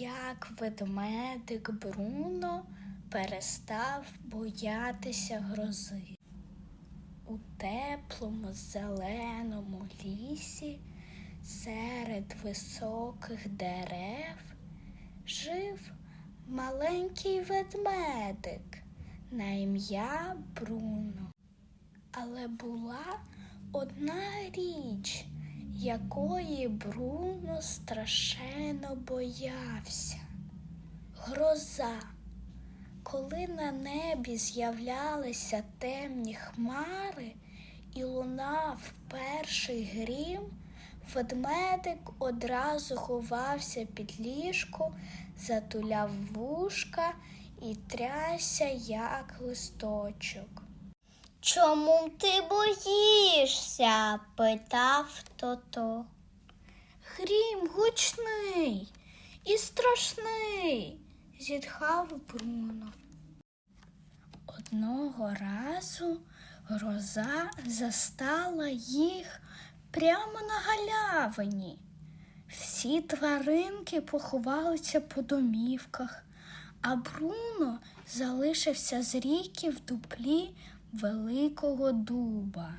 як ведмедик Бруно перестав боятися грози. У теплому зеленому лісі серед високих дерев жив маленький ведмедик на ім'я Бруно. Але була одна річ, якої Бруно страшенно боявся. Гроза. Коли на небі з'являлися темні хмари і лунав перший грім, ведмедик одразу ховався під ліжко, затуляв вушка і трясся, як листочок. Чому ти боїшся? питав тото. Грім гучний і страшний, зітхав Бруно. Одного разу гроза застала їх прямо на галявині. Всі тваринки поховалися по домівках, а Бруно залишився з ріки в дуплі великого дуба.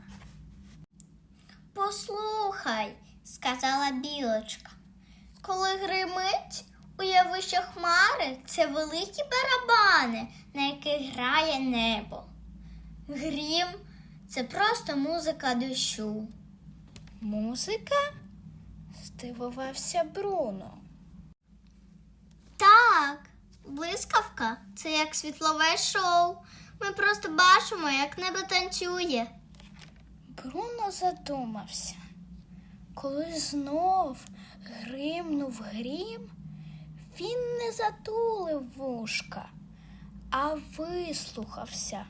Послухай, сказала білочка. Коли гримить, уяви, що хмари це великі барабани, на яких грає небо. Грім це просто музика дощу. Музика? здивувався Бруно. Так, блискавка це як світлове шоу. Ми просто бачимо, як небо танцює. Бруно задумався. Коли знов гримнув грім, він не затулив вушка, а вислухався.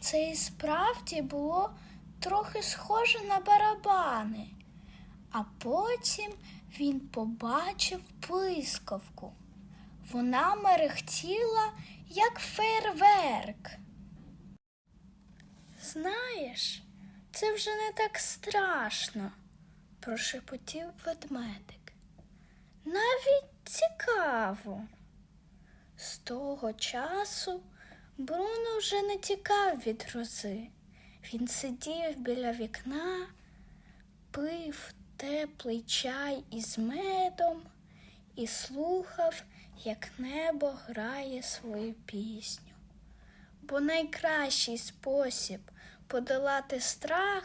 Це і справді було трохи схоже на барабани. А потім він побачив блискавку. Вона мерехтіла, як фейерверк. Знаєш, це вже не так страшно, прошепотів ведмедик. Навіть цікаво. З того часу Бруно вже не тікав від грози. Він сидів біля вікна, пив теплий чай із медом і слухав, як небо грає свою пісню. Бо найкращий спосіб подолати страх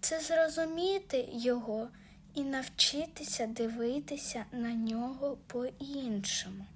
це зрозуміти його і навчитися дивитися на нього по-іншому.